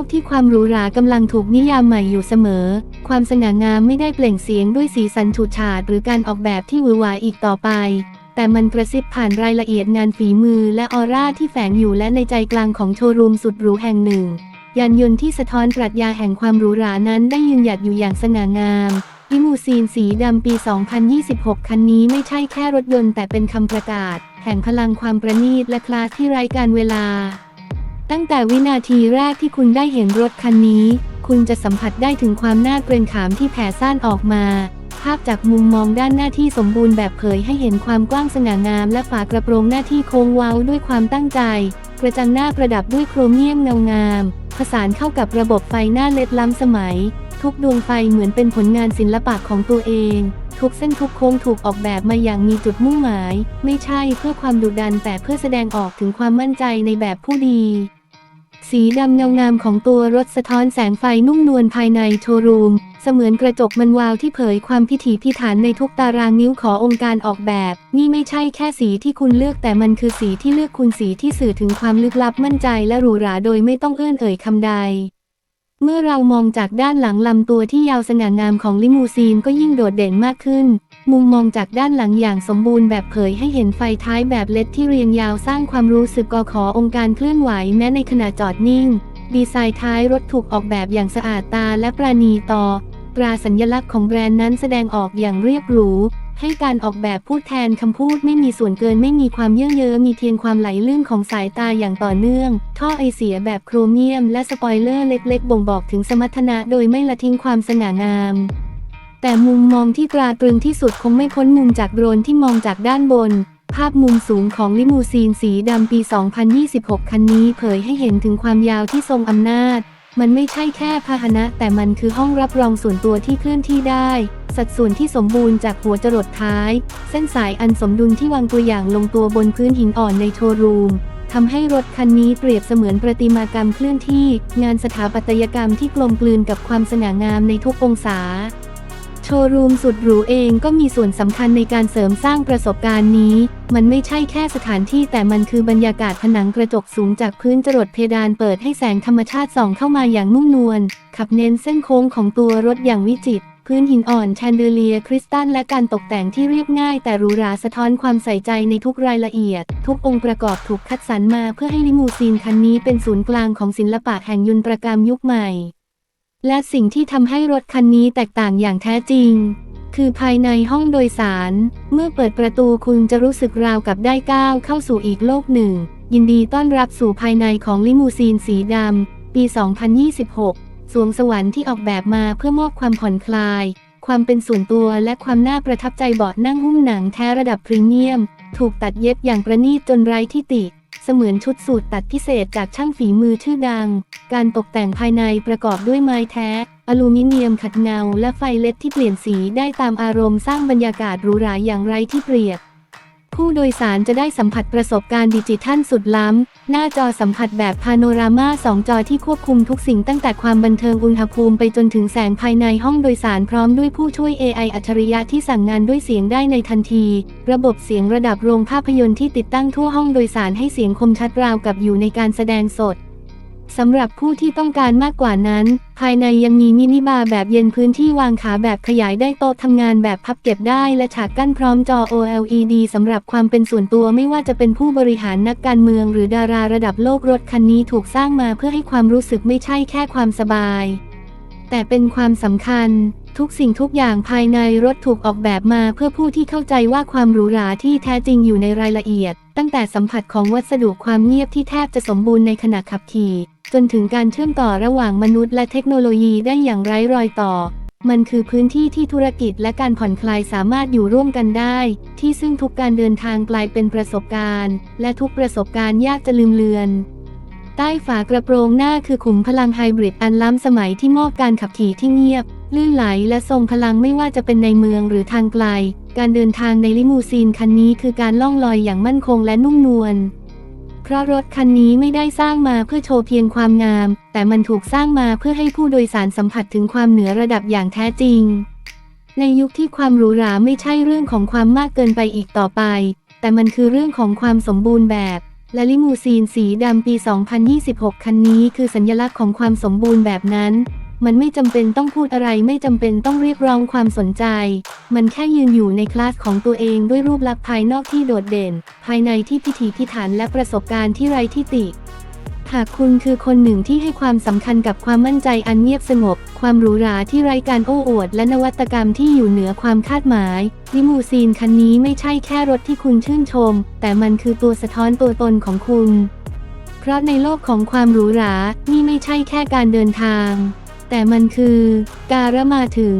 กที่ความหรูหรากำลังถูกนิยามใหม่อยู่เสมอ ความสง่างามไม่ได้เปล่งเสียงด้วยสีสันฉูดฉาดหรือการออกแบบที่หวือหวาอีกต่อไป แต่มันกระซิบผ่านรายละเอียดงานฝีมือและออร่าที่แฝงอยู่และในใจกลางของโชว์รูมสุดหรูแห่งหนึ่ง ยานยนต์ที่สะท้อนปรัชญาแห่งความหรูหรานั้นได้ยืนหยัดอยู่อย่างสง่างามลิมูซีนสีดำปี 2026 คันนี้ไม่ใช่แค่รถยนต์แต่เป็นคำประกาศ แห่งพลังความประณีตและคลาสที่ไร้การเวลา ตั้งแต่วินาทีแรกที่คุณได้เห็นรถคันนี้ คุณจะสัมผัสได้ถึงความน่าเกรงขามที่แผ่ซ่านออกมา ภาพจากมุมมองด้านหน้าที่สมบูรณ์แบบเผยให้เห็นความกว้างสง่างาม และฝากระโปรงหน้าที่โค้งเว้าด้วยความตั้งใจ กระจังหน้าประดับด้วยโครเมียมเงางาม ผสานเข้ากับระบบไฟหน้าเล็ดล้ำสมัย ทุกดวงไฟเหมือนเป็นผลงานศิลปะของตัวเองทุกเส้นทุกโค้งถูกออกแบบมาอย่างมีจุดมุ่งหมาย ไม่ใช่เพื่อความดุดันแต่เพื่อแสดงออกถึงความมั่นใจในแบบผู้ดี สีดำเงางามของตัวรถสะท้อนแสงไฟนุ่มนวลภายในโชว์รูม เสมือนกระจกมันวาวที่เผยความพิถีพิถันในทุกตารางนิ้วขอองค์การออกแบบ นี่ไม่ใช่แค่สีที่คุณเลือกแต่มันคือสีที่เลือกคุณสีที่สื่อถึงความลึกลับมั่นใจและหรูหราโดยไม่ต้องเอื้อนเอ่ยคำใด เมื่อเรามองจากด้านหลังลำตัวที่ยาวสง่างามของลิมูซีนก็ยิ่งโดดเด่นมากขึ้น มุมมองจากด้านหลังอย่างสมบูรณ์แบบเผยให้เห็นไฟท้ายแบบเล็ดที่เรียงยาวสร้างความรู้สึกกอขอองค์การเคลื่อนไหวแม้ในขณะจอดนิ่ง ดีไซน์ท้ายรถถูกออกแบบอย่างสะอาดตาและประณีต่อ ตราสัญลักษณ์ของแบรนด์นั้นแสดงออกอย่างเรียบหรู ให้การออกแบบพูดแทนคำพูดไม่มีส่วนเกินไม่มีความเยื่อเย้อมีเพียงความไหลลื่นของสายตาอย่างต่อเนื่อง ท่อไอเสียแบบโครเมียม และสปอยเลอร์เล็กๆ บ่งบอกถึงสมรรถนะโดยไม่ละทิ้งความสง่างาม แต่มุมมองที่ตราตรึงที่สุดคงไม่พ้นมุมจากโดรนที่มองจากด้านบน ภาพมุมสูงของลิมูซีนสีดำปี 2026 คันนี้เผยให้เห็นถึงความยาวที่ทรงอำนาจ มันไม่ใช่แค่พาหนะ แต่มันคือห้องรับรองส่วนตัวที่เคลื่อนที่ได้ สัดส่วนที่สมบูรณ์จากหัวจรดท้าย เส้นสายอันสมดุลที่วางตัวอย่างลงตัวบนพื้นหินอ่อนในโชว์รูมทำให้รถคันนี้เปรียบเสมือนประติมากรรมเคลื่อนที่ งานสถาปัตยกรรมที่กลมกลืนกับความสง่างามในทุกองศา โชว์รูมสุดหรูเองก็มีส่วนสำคัญในการเสริมสร้างประสบการณ์นี้ มันไม่ใช่แค่สถานที่แต่มันคือบรรยากาศผนังกระจกสูงจากพื้นจรดเพดานเปิดให้แสงธรรมชาติส่องเข้ามาอย่างนุ่มนวล ขับเน้นเส้นโค้งของตัวรถอย่างวิจิตร พื้นหินอ่อนแชนเดเลียคริสตัลและการตกแต่งที่เรียบง่าย แต่หรูหราสะท้อนความใส่ใจในทุกรายละเอียด ทุกองค์ประกอบถูกคัดสรรมาเพื่อให้ลิมูซีนคันนี้เป็นศูนย์กลางของศิลปะแห่งยุนตรกรรมยุคใหม่ และสิ่งที่ทำให้รถคันนี้แตกต่างอย่างแท้จริง คือภายในห้องโดยสาร เมื่อเปิดประตูคุณจะรู้สึกราวกับได้ก้าวเข้าสู่อีกโลกหนึ่ง ยินดีต้อนรับสู่ภายในของลิมูซีนสีดำ ปี 2026 สวงสวรรค์ที่ออกแบบมาเพื่อมอบความผ่อนคลาย ความเป็นส่วนตัวและความน่าประทับใจเบาะนั่งหุ้มหนังแท้ระดับพรีเมียม ถูกตัดเย็บอย่างประณีตจนไร้ที่ติ สมือนชุดสูตรตัดพิเศษจากช่างฝีมือชื่อดัง การตกแต่งภายในประกอบด้วยไม้แท้ อลูมิเนียมขัดเงา และไฟเล็ดที่เปลี่ยนสีได้ตามอารมณ์สร้างบรรยากาศหรูหราอย่างไร้ที่เปรียบ ผู้โดยสารจะได้สัมผัสประสบการณ์ดิจิทัลสุดล้ำ หน้าจอสัมผัสแบบพาโนรามา2จอที่ควบคุมทุกสิ่งตั้งแต่ความบันเทิงอุณหภูมิไปจนถึงแสงภายในห้องโดยสารพร้อมด้วยผู้ช่วย AI อัจฉริยะที่สั่งงานด้วยเสียงได้ในทันที ระบบเสียงระดับโรงภาพยนตร์ที่ติดตั้งทั่วห้องโดยสารให้เสียงคมชัดราวกับอยู่ในการแสดงสด สำหรับผู้ที่ต้องการมากกว่านั้น ภายในยังมีมินิบาร์แบบเย็นพื้นที่วางขาแบบขยายได้โต๊ะทำงานแบบพับเก็บได้และฉากกั้นพร้อมจอ OLED สำหรับความเป็นส่วนตัวไม่ว่าจะเป็นผู้บริหารนักการเมืองหรือดาราระดับโลกรถคันนี้ถูกสร้างมาเพื่อให้ความรู้สึกไม่ใช่แค่ความสบาย แต่เป็นความสำคัญทุกสิ่งทุกอย่างภายในรถถูกออกแบบมาเพื่อผู้ที่เข้าใจว่าความหรูหราที่แท้จริงอยู่ในรายละเอียด ตั้งแต่สัมผัสของวัสดุความเงียบที่แทบจะสมบูรณ์ในขณะขับขี่ จนถึงการเชื่อมต่อระหว่างมนุษย์และเทคโนโลยีได้อย่างไร้รอยต่อ มันคือพื้นที่ที่ธุรกิจและการผ่อนคลายสามารถอยู่ร่วมกันได้ ที่ซึ่งทุกการเดินทางกลายเป็นประสบการณ์ และทุกประสบการณ์ยากจะลืมเลือนใต้ฝากระโปรงหน้าคือขุมพลังไฮบริดอันล้ำสมัยที่มอบการขับขี่ที่เงียบ ลื่นไหลและทรงพลังไม่ว่าจะเป็นในเมืองหรือทางไกล การเดินทางในลิมูซีนคันนี้คือการล่องลอยอย่างมั่นคงและนุ่มนวล เพราะรถคันนี้ไม่ได้สร้างมาเพื่อโชว์เพียงความงาม แต่มันถูกสร้างมาเพื่อให้ผู้โดยสารสัมผัสถึงความเหนือระดับอย่างแท้จริง ในยุคที่ความหรูหราไม่ใช่เรื่องของความมากเกินไปอีกต่อไป แต่มันคือเรื่องของความสมบูรณ์แบบและลิมูซีนสีดำปี 2026 คันนี้คือสัญลักษณ์ของความสมบูรณ์แบบนั้น มันไม่จำเป็นต้องพูดอะไรไม่จำเป็นต้องเรียกร้องความสนใจ มันแค่ยืนอยู่ในคลาสของตัวเองด้วยรูปลักษณ์ภายนอกที่โดดเด่น ภายในที่พิถีพิถันและประสบการณ์ที่ไร้ที่ติ หากคุณคือคนหนึ่งที่ให้ความสำคัญกับความมั่นใจอันเงียบสงบ ความหรูหราที่ไร้การโอ้อวด และนวัตกรรมที่อยู่เหนือความคาดหมาย ลิมูซีนคันนี้ไม่ใช่แค่รถที่คุณชื่นชม แต่มันคือตัวสะท้อนตัวตนของคุณ เพราะในโลกของความหรูหรา นี่ไม่ใช่แค่การเดินทาง แต่มันคือ การมาถึง